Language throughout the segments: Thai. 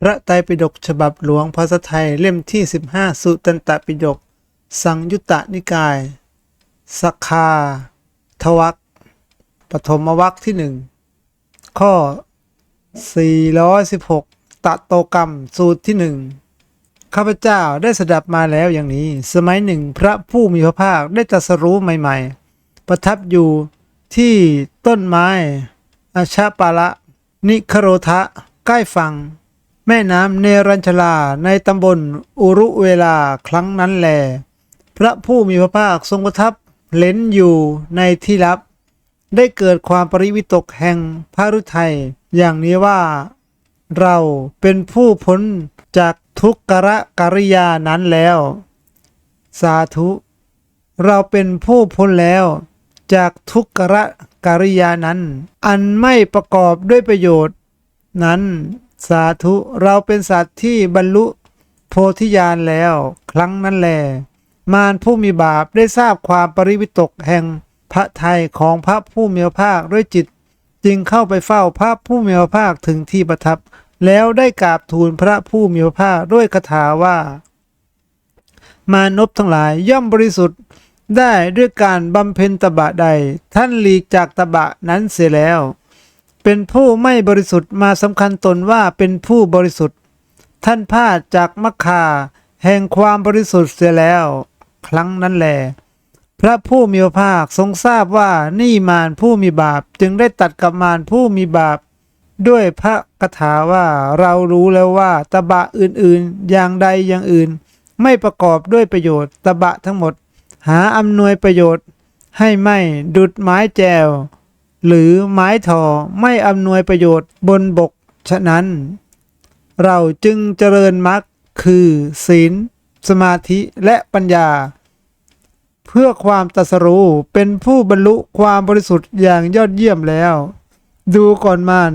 พระไตรปิฎกฉบับหลวงภาษาไทยเล่มที่ 15 สุตันตปิฎกสังยุตตนิกายสักคาทวักปฐมวักที่หนึ่งข้อ 416 ตะโตกรรมสูตรที่หนึ่งข้าพเจ้าได้สดับมาแล้วอย่างนี้ สมัยหนึ่งพระผู้มีพระภาคได้ตรัสรู้ใหม่ ๆ ประทับอยู่ที่ต้นไม้อาชาปาละ นิคโรทะใกล้ฝั่ง แม่น้ำเนรัญชลาในตำบลอุรุเวลาครั้งนั้นแล พระผู้มีพระภาคทรงประทับเล้นอยู่ในที่ลับ ได้เกิดความปริวิตกแห่งพระฤทัยอย่างนี้ว่า เราเป็นผู้พ้นจากทุกขระกริยานั้นแล้ว สาธุ เราเป็นผู้พ้นแล้ว จากทุกขระกริยานั้น อันไม่ประกอบด้วยประโยชน์นั้น สาธุเราเป็นสัตว์ที่บรรลุโพธิญาณแล้ว ครั้งนั้นแล มารผู้มีบาปได้ทราบความปริวิตกแห่งพระไทยของพระผู้มีพระภาคด้วยจิต จึงเข้าไปเฝ้าพระผู้มีพระภาคถึงที่ประทับ แล้วได้กราบทูลพระผู้มีพระภาคด้วยคาถาว่า มานพทั้งหลายย่อมบริสุทธิ์ได้ด้วยการบำเพ็ญตบะใด ท่านหลีกจากตบะนั้นเสียแล้ว เป็นผู้ไม่บริสุทธิ์มาสำคัญตนว่าเป็นผู้บริสุทธิ์ ท่านพาดจากมัคคาแห่งความบริสุทธิ์เสียแล้ว ครั้งนั้นแล พระผู้มีพระภาคทรงทราบว่านี่มารผู้มีบาปจึงได้ตัดกับมารผู้มีบาป ด้วยพระคาถาว่าเรารู้แล้วว่าตบะอื่นๆ อย่างใดอย่างอื่น ไม่ประกอบด้วยประโยชน์ตบะทั้งหมด หาอำนวยประโยชน์ ให้ไม่ดุดไม้แจว หรือไม้ทอไม่อำนวยประโยชน์บนบก ฉะนั้น เราจึงเจริญมรรคคือศีล สมาธิและปัญญา เพื่อความตรัสรู้เป็นผู้บรรลุความบริสุทธิ์อย่างยอดเยี่ยมแล้ว ดูก่อนมาน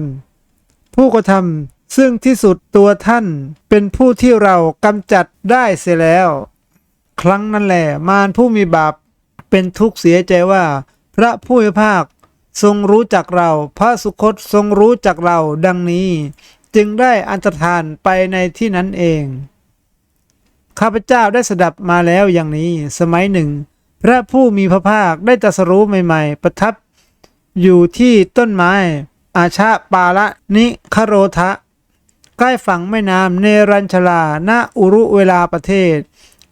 ผู้กระทำซึ่งที่สุดตัวท่านเป็นผู้ที่เรากำจัดได้เสียแล้ว ครั้งนั้นแหละมารผู้มีบาปเป็นทุกข์เสียใจว่า พระผู้มีพระภาค ทรงรู้จักเรา พระสุคตทรงรู้จักเราดังนี้ จึงได้อันตรธานไปในที่นั้นเอง ข้าพเจ้าได้สดับมาแล้วอย่างนี้ สมัยหนึ่ง พระผู้มีพระภาคได้ตรัสรู้ใหม่ ๆ ประทับ อยู่ที่ต้นไม้ อาชาปาละนิคโรทะ ใกล้ฝั่งแม่น้ำเนรัญชลาณอุรุเวลาประเทศ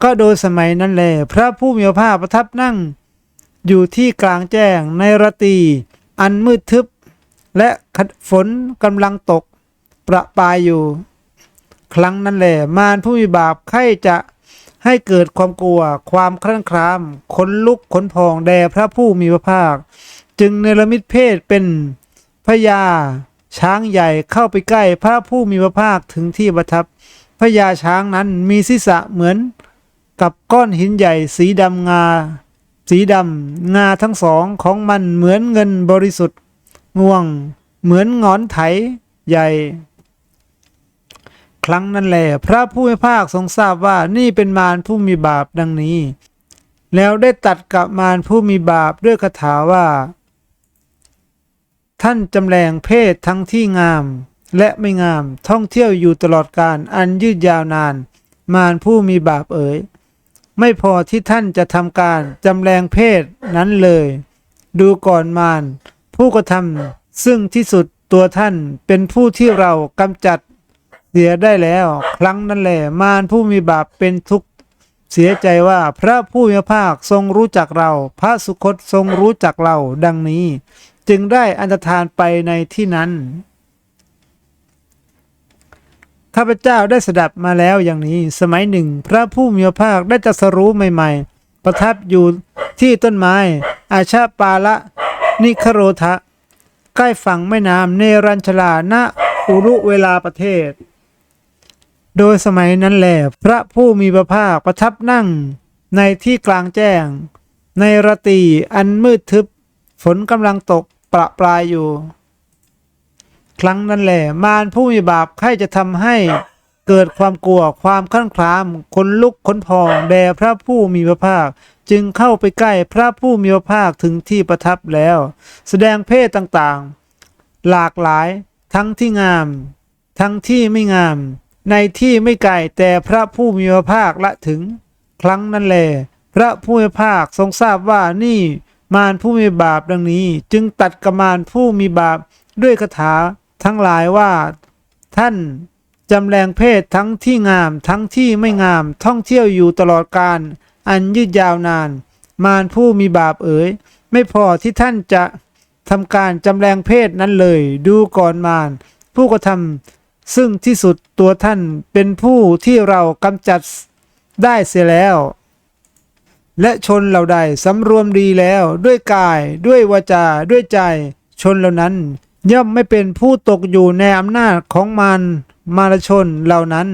ก็โดยสมัยนั้นแล พระผู้มีพระภาคประทับนั่งอยู่ที่กลางแจ้งในรตี อันมืดทึบ และฝนกำลังตกประปายอยู่ ครั้งนั้นแหละมารผู้มีบาปใครจะให้เกิดความกลัว ความคลั่นครามขนลุกขนพองแด่พระผู้มีพระภาค จึงเนรมิตเพศเป็นพญาช้างใหญ่เข้าไปใกล้พระผู้มีพระภาคถึงที่ประทับพญาช้างนั้นมีศีรษะเหมือนกับก้อนหินใหญ่สีดำงา สีดำงาทั้งสองของมันเหมือนเงินบริสุทธิ์งวง เหมือนงอนไถใหญ่ ครั้งนั้นแหละพระผู้พระภาคทรงทราบว่านี่เป็นมารผู้มีบาปดังนี้ แล้วได้ตัดกับมารผู้มีบาปด้วยคาถาว่า ท่านจำแรงเพศทั้งที่งาม และไม่งามท่องเที่ยวอยู่ตลอดการอันยืดยาวนาน มารผู้มีบาปเอ๋ย ไม่พอที่ท่านจะทำการจำแรงเพศนั้นเลย ดูก่อนมารผู้กระทำซึ่งที่สุดตัวท่านเป็นผู้ที่เรากำจัดเสียได้แล้ว ครั้งนั้นแหละมารผู้มีบาปเป็นทุกข์เสียใจว่าพระผู้มีพระภาคทรงรู้จักเรา พระสุคตทรงรู้จักเราดังนี้ จึงได้อันตรธานไปในที่นั้น ข้าพเจ้าได้สดับมาแล้วอย่างนี้ สมัยหนึ่ง พระผู้มีพระภาคได้ตรัสรู้ใหม่ ๆ ประทับอยู่ที่ต้นไม้ อาชาปาละ นิคโรทะ ใกล้ฝั่งแม่น้ำเนรัญชลาณอุรุเวลาประเทศ โดยสมัยนั้นแหละพระผู้มีพระภาคประทับนั่งในที่กลางแจ้ง ในรตีอันมืดทึบ ฝนกำลังตกประปรายอยู่ ครั้งนั้นแหละมารผู้มีบาปใครจะทำให้เกิดความกลัวความคลั่นคลามขนลุกขนพองแด่พระผู้มีพระภาค จึงเข้าไปใกล้พระผู้มีพระภาคถึงที่ประทับแล้ว แสดงเพศต่างๆ หลากหลาย ทั้งที่งาม ทั้งที่ไม่งาม ในที่ไม่ไกลแต่พระผู้มีพระภาคละถึง ครั้งนั้นแล พระผู้มีพระภาคทรงทราบว่านี่มารผู้มีบาปดังนี้ จึงตัดกับมารผู้มีบาปด้วยคาถา ทั้งหลายว่า ท่านจำแรงเพศทั้งที่งามทั้งที่ไม่งามท่องเที่ยวอยู่ตลอดการอันยืดยาวนาน มารผู้มีบาปเอ๋ย ไม่พอที่ท่านจะทำการจำแรงเพศนั้นเลย ดูก่อนมารผู้กระทำซึ่งที่สุดตัวท่านเป็นผู้ที่เรากำจัดได้เสียแล้ว และชนเหล่าใดสำรวมดีแล้วด้วยกายด้วยวาจาด้วยใจ ชนเหล่านั้น ย่อมไม่เป็นผู้ตกอยู่ในอำนาจของมารมารชนเหล่านั้น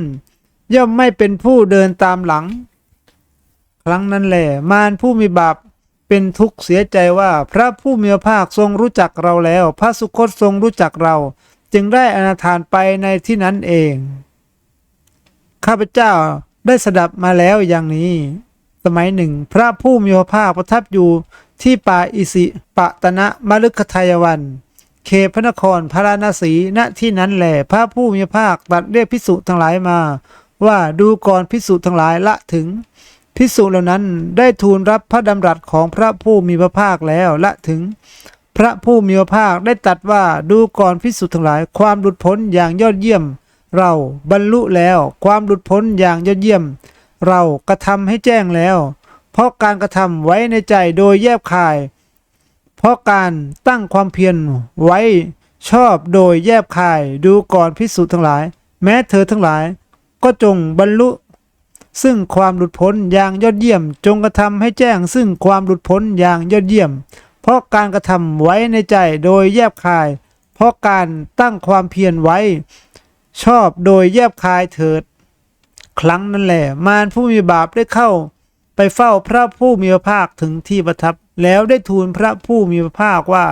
ย่อมไม่เป็นผู้เดินตามหลัง ครั้งนั้นแหละมารผู้มีบาปเป็นทุกข์เสียใจว่าพระผู้มีพระภาคทรงรู้จักเราแล้ว พระสุคตทรงรู้จักเรา จึงได้อนาทานไปในที่นั้นเอง ข้าพเจ้าได้สดับมาแล้วอย่างนี้ สมัยหนึ่ง พระผู้มีพระภาคประทับอยู่ที่ป่าอิสิปะตนะมฤคทายวัน เขตพระนครพาราณสีณที่นั้นแหละพระผู้มีพระภาคตรัสเรียกพิสุทั้งหลายมา ว่าดูก่อนพิสุทั้งหลายละถึงพิสุเหล่านั้นได้ทูลรับพระดำรัสของพระผู้มีพระภาคแล้วละถึง พระผู้มีพระภาคได้ตรัสว่าดูก่อนพิสุทั้งหลาย ความหลุดพ้นอย่างยอดเยี่ยม เราบรรลุแล้ว ความหลุดพ้นอย่างยอดเยี่ยม เรากระทำให้แจ้งแล้ว เพราะการกระทำไว้ในใจโดยแยบคาย เพราะการตั้งความเพียรไว้ชอบโดยแยบคายดูก่อนพิสุทั้งหลาย แม้เธอทั้งหลาย ก็จงบรรลุ ซึ่งความหลุดพ้นอย่างยอดเยี่ยม จงกระทำให้แจ้งซึ่งความหลุดพ้นอย่างยอดเยี่ยม เพราะการกระทำไว้ในใจโดยแยบคาย เพราะการตั้งความเพียรไว้ ชอบโดยแยบคายเถิด ครั้งนั้นแหละมารผู้มีบาปได้เข้า ไปเฝ้าพระผู้มีพระภาคถึงที่ประทับ แล้วได้ทูลพระผู้มีพระภาคว่า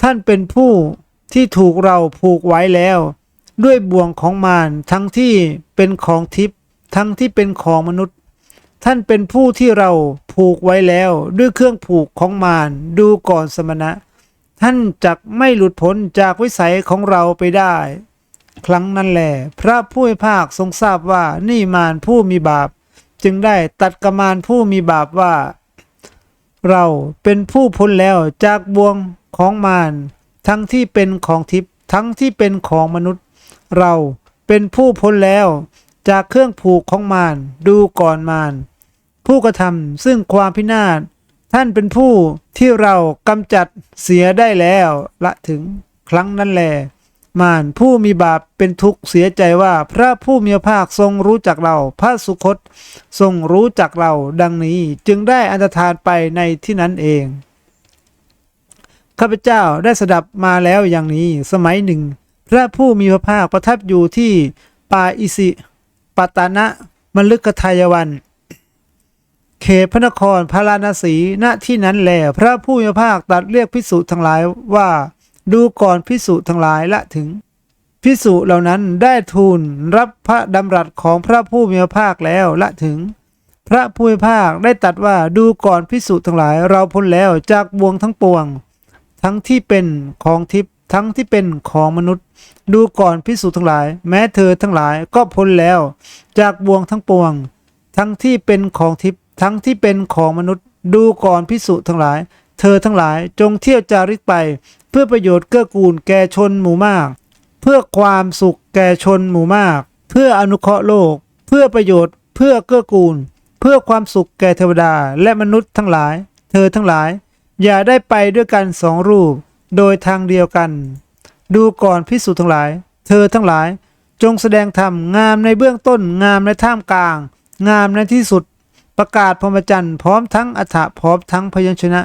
ท่านเป็นผู้ที่ถูกเราผูกไว้แล้ว ด้วยบ่วงของมารทั้งที่เป็นของทิพย์ทั้งที่เป็นของมนุษย์ ท่านเป็นผู้ที่เราผูกไว้แล้ว ด้วยเครื่องผูกของมารดูก่อนสมณะ ท่านจักไม่หลุดพ้นจากวิสัยของเราไปได้ ครั้งนั้นแหลพระผู้มีภาคทรงทราบว่านี่มารผู้มีบาป จึงได้ตัดกมารผู้มีบาปว่า เราเป็นผู้พ้นแล้วจากบ่วงของมารทั้งที่เป็นของทิพย์ทั้งที่เป็นของมนุษย์ เราเป็นผู้พ้นแล้วจากเครื่องผูกของมารดูก่อนมารผู้กระทำซึ่งความพินาศท่านเป็นผู้ที่เรากำจัดเสียได้แล้วละถึงครั้งนั้นแล มารผู้มีบาปเป็นทุกข์เสียใจว่าพระผู้มีพระภาคทรงรู้จักเรา พระสุคตทรงรู้จักเราดังนี้จึงได้อันตรธานไปในที่นั้นเองข้าพเจ้าได้สดับมาแล้วอย่างนี้สมัยหนึ่ง พระผู้มีพระภาคประทับอยู่ที่ปาอิสิปตนะมลึกทายวัน เขตพระนครพาราณสีณที่นั้นแหลพระผู้มีพระภาคตรัสเรียกพิสุทั้งหลายว่า ดูก่อนพิสุทั้งหลายละถึง พิสุเหล่านั้นได้ทูลรับพระดำรัสของพระผู้มีพระภาคแล้วละถึง พระผู้มีพระภาคได้ตรัสว่าดูก่อนพิสุทั้งหลายเราพ้นแล้วจากบ่วงทั้งปวง ทั้งที่เป็นของทิพย์ทั้งที่เป็นของมนุษย์ ดูก่อนพิสุทั้งหลาย แม้เธอทั้งหลายก็พ้นแล้ว จากบ่วงทั้งปวง ทั้งที่เป็นของทิพย์ทั้งที่เป็นของมนุษย์ ดูก่อนพิสุทั้งหลาย เธอทั้งหลายจงเที่ยวจาริกไป เพื่อประโยชน์เกื้อกูลแก่ชนหมู่มาก เพื่อความสุขแก่ชนหมู่มาก เพื่ออนุเคราะห์โลก เพื่อประโยชน์เพื่อเกื้อกูล เพื่อความสุขแก่เทวดาและมนุษย์ทั้งหลาย เธอทั้งหลาย อย่าได้ไปด้วยกันสองรูป โดยทางเดียวกัน ดูก่อนพิสูจน์ทั้งหลาย เธอทั้งหลาย จงแสดงธรรมงามในเบื้องต้นงามในท่ามกลาง งามในที่สุด ประกาศพรหมจรรย์พร้อมทั้งอัฐะพร้อมทั้งพยัญชนะ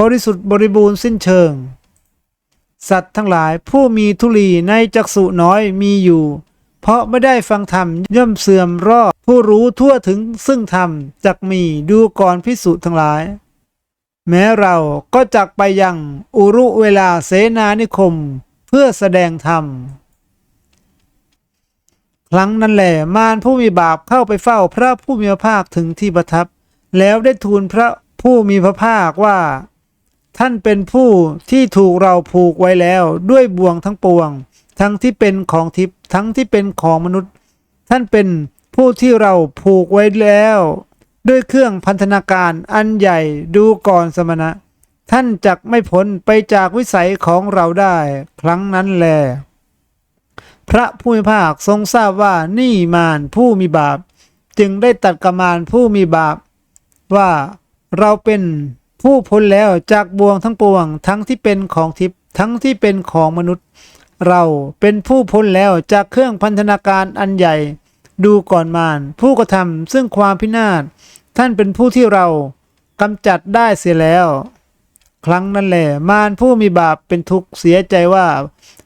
บริสุทธิ์บริบูรณ์สิ้นเชิง สัตว์ทั้งหลายผู้มีทุลีในจักษุน้อยมีอยู่ เพราะไม่ได้ฟังธรรมย่อมเสื่อมรอดผู้รู้ทั่วถึงซึ่งธรรมจักมีดูก่อนพิสุทั้งหลาย แม้เราก็จักไปยังอุรุเวลาเสนานิคม เพื่อแสดงธรรมครั้งนั้นแหละมารผู้มีบาปเข้าไปเฝ้าพระผู้มีพระภาคถึงที่ประทับ แล้วได้ทูลพระผู้มีพระภาคว่า ท่านเป็นผู้ที่ถูกเราผูกไว้แล้วด้วยบ่วงทั้งปวง ทั้งที่เป็นของทิพย์ทั้งที่เป็นของมนุษย์ ท่านเป็นผู้ที่เราผูกไว้แล้ว ด้วยเครื่องพันธนาการอันใหญ่ดูก่อนสมณะ ท่านจักไม่พ้นไปจากวิสัยของเราได้ ครั้งนั้นแล พระผู้มีภาคทรงทราบว่านี่มารผู้มีบาป จึงได้ตัดกมารผู้มีบาป ว่าเราเป็น ผู้พ้นแล้วจากบ่วงทั้งปวง ทั้งที่เป็นของทิพย์ทั้งที่เป็นของมนุษย์ เราเป็นผู้พ้นแล้วจากเครื่องพันธนาการอันใหญ่ ดูก่อนมารผู้กระทำซึ่งความพินาศท่านเป็นผู้ที่เรากำจัดได้เสียแล้ว ครั้งนั้นแหละมารผู้มีบาปเป็นทุกข์เสียใจว่า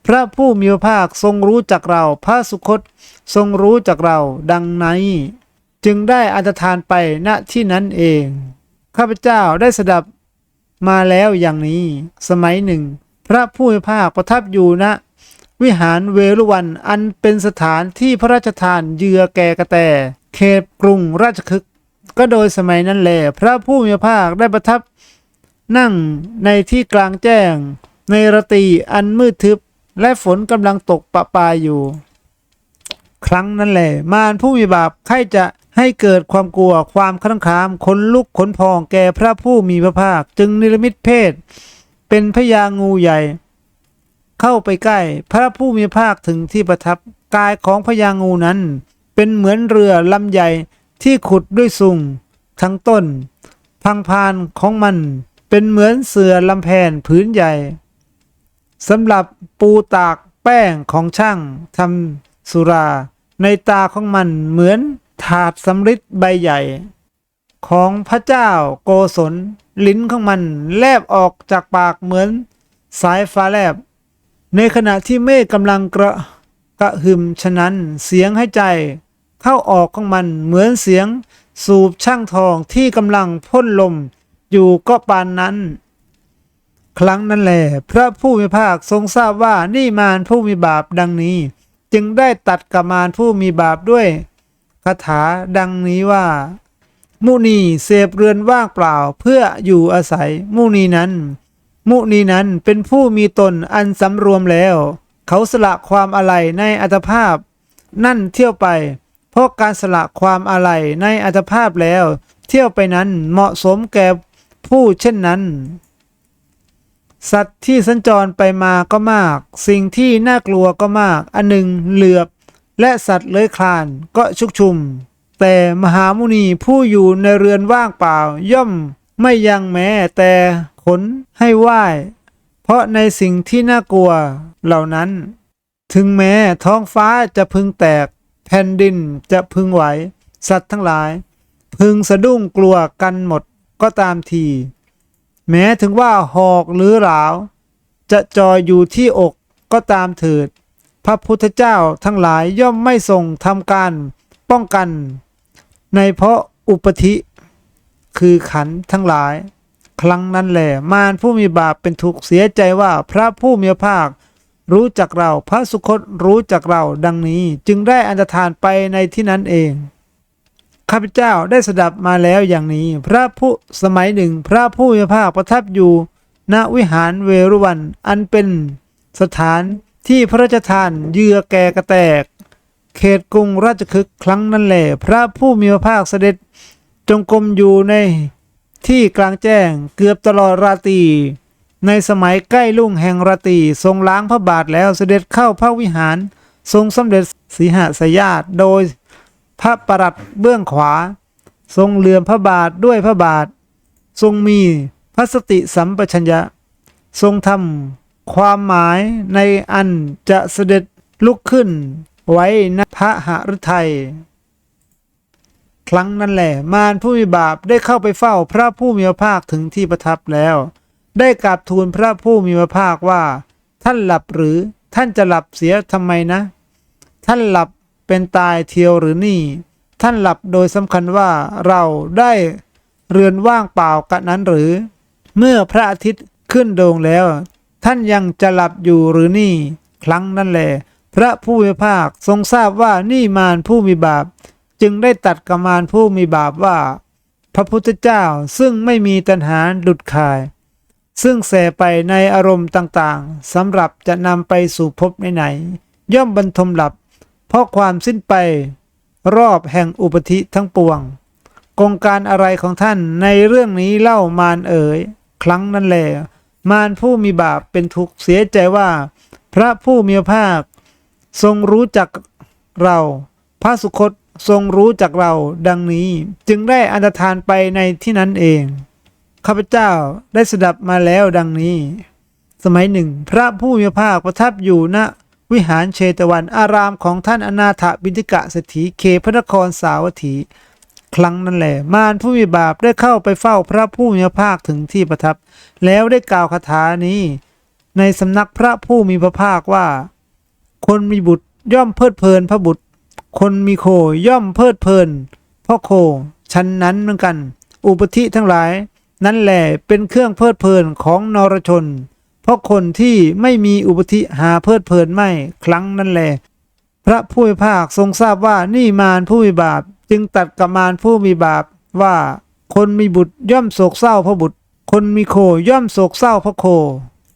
พระผู้มีพระภาคทรงรู้จักเรา พระสุคตทรงรู้จักเราดังนี้จึงได้อันตรธานไปณที่นั้นเอง ข้าพเจ้าได้สดับมาแล้วอย่างนี้ สมัยหนึ่ง พระผู้มีพระภาคประทับอยู่ณวิหารเวรุวันอันเป็นสถานที่พระราชทานเยื่อแก่กระแตเขตกรุงราชคฤห์ก็โดยสมัยนั้นแหละพระผู้มีพระภาคได้ประทับ นั่งในที่กลางแจ้ง ในรตีอันมืดทึบ และฝนกำลังตกปะปายอยู่ ครั้งนั้นแหละมารผู้มีบาปใครจะ ให้เกิดความกลัวความคลั่งคามขนลุกขนพองแก่พระผู้มีพระภาค จึงนิรมิตเพศ เป็นพญางูใหญ่ เข้าไปใกล้ พระผู้มีพระภาคถึงที่ประทับกายของพญางูนั้น เป็นเหมือนเรือลำใหญ่ที่ขุดด้วยสุงทั้งต้น พังพานของมันเป็นเหมือนเสือลำแพนผืนใหญ่สำหรับปูตากแป้งของช่างทำสุรา ในตาของมันเหมือน ถาดสำริดใบใหญ่ ของพระเจ้าโกศล ลิ้นของมันแลบออกจากปากเหมือนสายฟ้าแลบ ในขณะที่เมฆกำลังกระกระหึ่มฉะนั้นเสียงให้ใจ เข้าออกของมันเหมือนเสียงสูบช่างทองที่กำลังพ่นลมอยู่ก็ปานนั้น ครั้งนั้นแหละพระผู้มีภาคทรงทราบว่านี่มารผู้มีบาปดังนี้ จึงได้ตัดกับมารผู้มีบาปด้วย คาถาดังนี้ว่า มุนีเสพเรือนว่างเปล่าเพื่ออยู่อาศัย มุนีนั้น มุนีนั้นเป็นผู้มีตนอันสำรวมแล้ว เขาสละความอะไรในอัตภาพ นั่นเที่ยวไป เพราะการสละความอะไรในอัตภาพแล้ว เที่ยวไปนั้นเหมาะสมแก่ผู้เช่นนั้นสัตว์ที่สัญจรไปมาก็มาก สิ่งที่น่ากลัวก็มาก อันหนึ่งเหลือบ และสัตว์เลื้อยคลานก็ชุกชุม แต่มหามุนีผู้อยู่ในเรือนว่างเปล่าย่อมไม่ยังแม้แต่ขนให้ไหวเพราะในสิ่งที่น่ากลัวเหล่านั้น ถึงแม้ท้องฟ้าจะพึงแตก แผ่นดินจะพึงไหว สัตว์ทั้งหลาย พึงสะดุ้งกลัวกันหมดก็ตามที แม้ถึงว่าหอกหรือหลาว จะจอยอยู่ที่อกก็ตามเถิด พระพุทธเจ้าทั้งหลายย่อมไม่ทรงทำการป้องกัน ในเพราะอุปธิ คือขันธ์ทั้งหลาย ครั้งนั้นแหละมารผู้มีบาปเป็นทุกข์เสียใจว่าพระผู้มีพระภาค รู้จักเราพระสุคตรู้จักเราดังนี้ จึงได้อันตรธานไปในที่นั้นเองข้าพเจ้าได้สดับมาแล้วอย่างนี้ พระผู้สมัยหนึ่ง พระผู้มีพระภาคประทับอยู่ณวิหารเวรุวัน อันเป็นสถาน ที่พระราชทานเยื่อแก่กระแตก เขตกรุงราชคฤห์ครั้งนั้นแหละพระผู้มีพระภาคเสด็จจงกรมอยู่ในที่กลางแจ้งเกือบตลอดราตรีในสมัยใกล้ลุ่งแห่งราตรีทรงล้างพระบาทแล้วเสด็จเข้าพระวิหาร ทรงสำเร็จสีหสยาตโดยพระประหลัดเบื้องขวา ทรงเลื่อมพระบาทด้วยพระบาท ทรงมีพระสติสัมปชัญญะ ทรงทำ ความหมายในอันจะเสด็จลุกขึ้น ไว้ณพระหฤทัยครั้งนั้นแหละมารผู้มีบาปได้เข้าไปเฝ้าพระผู้มีพระภาคถึงที่ประทับแล้ว ได้กราบทูลพระผู้มีพระภาคว่า ท่านหลับหรือท่านจะหลับเสียทำไมนะ ท่านหลับเป็นตายเทียวหรือนี่ ท่านหลับโดยสำคัญว่าเราได้เรือนว่างเปล่ากันนั้นหรือ เมื่อพระอาทิตย์ขึ้นโดงแล้ว ท่านยังจะหลับอยู่หรือนี่ ครั้งนั้นแหละพระผู้มีพระภาคทรงทราบว่านี่มารผู้มีบาป จึงได้ตัดกับมารผู้มีบาปว่า พระพุทธเจ้าซึ่งไม่มีตัณหาหลุดคาย ซึ่งแสไปในอารมณ์ต่างๆสำหรับจะนำไปสู่ภพไหนๆย่อมบรรทมหลับ เพราะความสิ้นไป รอบแห่งอุปธิทั้งปวงกงการอะไรของท่านในเรื่องนี้เล่ามารเอ๋ยครั้งนั้นแล มารผู้มีบาปเป็นทุกข์เสียใจว่า พระผู้มีพระภาค ทรงรู้จักเรา พระสุคตทรงรู้จักเราดังนี้จึงได้อันตรธานไปในที่นั้นเองข้าพเจ้าได้สดับมาแล้วดังนี้ สมัยหนึ่ง พระผู้มีพระภาคประทับอยู่ณวิหารเชตวันอารามของท่านอนาถบิณฑิกะเศรษฐีเขพระนครสาวัตถี ครั้งนั้นแหละมารผู้มีบาปได้เข้าไปเฝ้าพระผู้มีพระภาคถึงที่ประทับ แล้วได้กล่าวคาถานี้ ในสำนักพระผู้มีพระภาคว่า คนมีบุตรย่อมเพลิดเพลินพระบุตร คนมีโคย่อมเพลิดเพลินพ่อโคชั้นนั้นเหมือนกัน อุปธิทั้งหลาย นั่นแหละเป็นเครื่องเพลิดเพลินของนรชน เพราะคนที่ไม่มีอุปธิหาเพลิดเพลินไม่ครั้งนั่นแหละ พระผู้มีภาคทรงทราบว่านี่มารผู้มีบาป จึงตัดกับมารผู้มีบาปว่า คนมีบุตรย่อมโศกเศร้าเพราะบุตร คนมีโคย่อมโศกเศร้าเพราะโค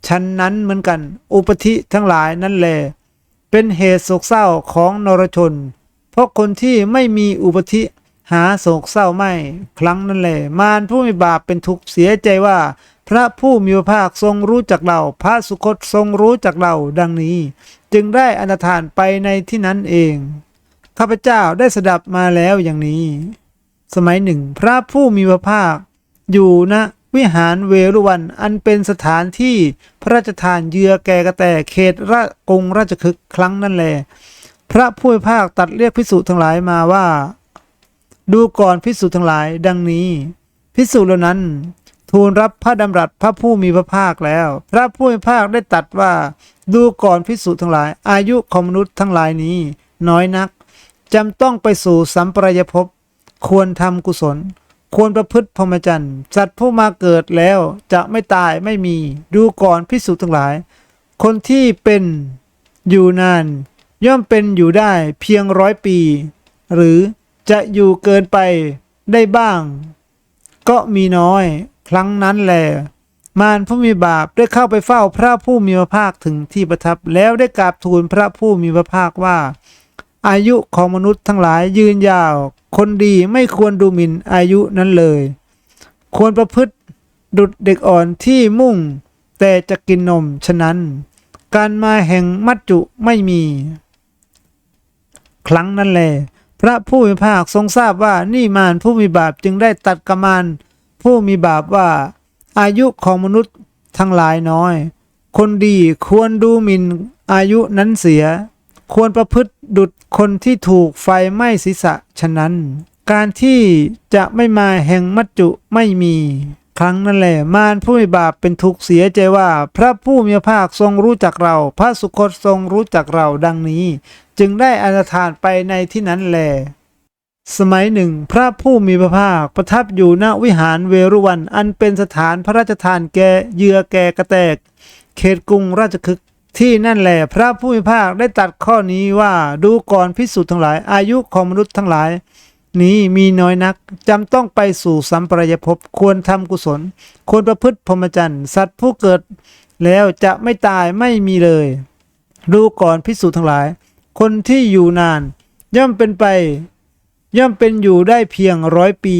ฉันนั้นเหมือนกัน อุปธิทั้งหลายนั่นแหละเป็นเหตุโศกเศร้าของนรชน เพราะคนที่ไม่มีอุปธิหาโศกเศร้าไม่ ครั้งนั้นแหละมารผู้มีบาปเป็นทุกข์เสียใจว่า พระผู้มีพระภาคทรงรู้จักเรา พระสุคตทรงรู้จักเราดังนี้ จึงได้อนาทานไปในที่นั้นเอง ข้าพเจ้าได้สดับมาแล้วอย่างนี้ สมัยหนึ่ง พระผู้มีพระภาค อยู่ณวิหารเวรุวันอันเป็นสถานที่พระราชทานเยือแก่กระแตเขตระกงราชคฤห์ครั้งนั้นแล พระผู้มีพระภาคตัดเรียกพิสุทั้งหลายมาว่า ดูก่อนพิสุทั้งหลายดังนี้ พิสุเหล่านั้น ทูลรับพระดำรัสพระผู้มีพระภาคแล้ว พระผู้มีพระภาคได้ตัดว่า ดูก่อนพิสุทั้งหลาย อายุของมนุษย์ทั้งหลายนี้ น้อยนักจำต้องไปสู่สัมปรายภพควรทำกุศล ควรประพฤติพรหมจรรย์สัตว์ผู้มาเกิดแล้วจะไม่ตายไม่มีดูก่อนพิสุทั้งหลาย คนที่เป็นอยู่นาน ย่อมเป็นอยู่ได้เพียงร้อยปี หรือจะอยู่เกินไปได้บ้าง ก็มีน้อย ครั้งนั้นแหละมารผู้มีบาปได้เข้าไปเฝ้าพระผู้มีพระภาคถึงที่ประทับแล้วได้กราบทูลพระผู้มีพระภาคว่า อายุของมนุษย์ทั้งหลายยืนยาว คนดีไม่ควรดูหมิ่นอายุนั้นเลย ควรประพฤติดุดเด็กอ่อนที่มุ่ง แต่จะกินนมฉะนั้น การมาแห่งมัจจุไม่มี ครั้งนั้นแล พระผู้มีพระภาคทรงทราบว่านี่มารผู้มีบาปจึงได้ตัดกมาน ผู้มีบาปว่า อายุของมนุษย์ทั้งหลายน้อย คนดีควรดูหมิ่นอายุนั้นเสีย ควรประพฤติดุดคนที่ถูกไฟไหม้ศีรษะฉะนั้น การที่จะไม่มาแห่งมัจจุไม่มี ครั้งนั้นแหละมารผู้มีบาปเป็นทุกข์เสียใจว่า พระผู้มีพระภาคทรงรู้จักเรา พระสุคตทรงรู้จักเราดังนี้ จึงได้อนาทานไปในที่นั้นแล สมัยหนึ่ง พระผู้มีพระภาคประทับอยู่ณวิหารเวรุวัน อันเป็นสถานพระราชทานแก่เยื่อแก่กระแตก เขตกรุงราชคฤห์ที่นั่นแหละพระผู้มีพระภาคได้ตัดข้อนี้ว่าดูก่อนพิสุทั้งหลาย อายุของมนุษย์ทั้งหลาย นี้มีน้อยนักจำต้องไปสู่สัมปรายภพควรทำกุศล ควรประพฤติพรหมจรรย์สัตว์ผู้เกิด แล้วจะไม่ตายไม่มีเลย ดูก่อนพิสูจน์ทั้งหลาย คนที่อยู่นาน ย่อมเป็นไป ย่อมเป็นอยู่ได้เพียงร้อยปี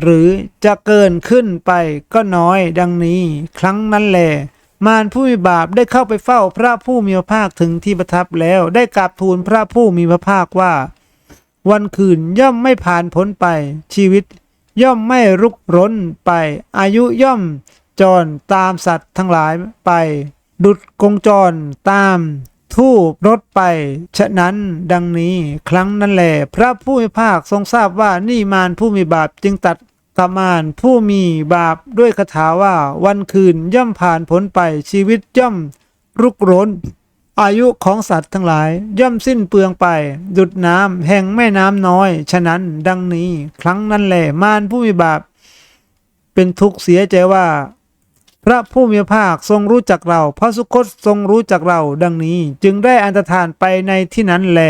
หรือจะเกินขึ้นไปก็น้อยดังนี้ ครั้งนั้นแหลมารผู้มีบาปได้เข้าไปเฝ้าพระผู้มีพระภาคถึงที่ประทับแล้วได้กราบทูลพระผู้มีพระภาคว่า วันคืนย่อมไม่ผ่านพ้นไป ชีวิต ย่อมไม่รุกร้นไป อายุย่อมจรตามสัตว์ทั้งหลายไป ดุดกงจรตาม ทูบรถไป ฉะนั้นดังนี้ครั้งนั้นแหลพระผู้มีภาคทรงทราบว่านี่มารผู้มีบาปจึงตัดกามานผู้มีบาปด้วยคาถาว่าวันคืนย่อมผ่านพ้นไปชีวิตย่อมรุกรนอายุของสัตว์ทั้งหลายย่อมสิ้นเปลืองไป ดุดน้ำแห่งแม่น้ำน้อย ฉะนั้นดังนี้ครั้งนั้นแหละมารผู้มีบาป เป็นทุกข์เสียใจว่า พระผู้มีพระภาคทรงรู้จักเรา พระสุคตทรงรู้จักเราดังนี้จึงได้อันตรธานไปในที่นั้นแล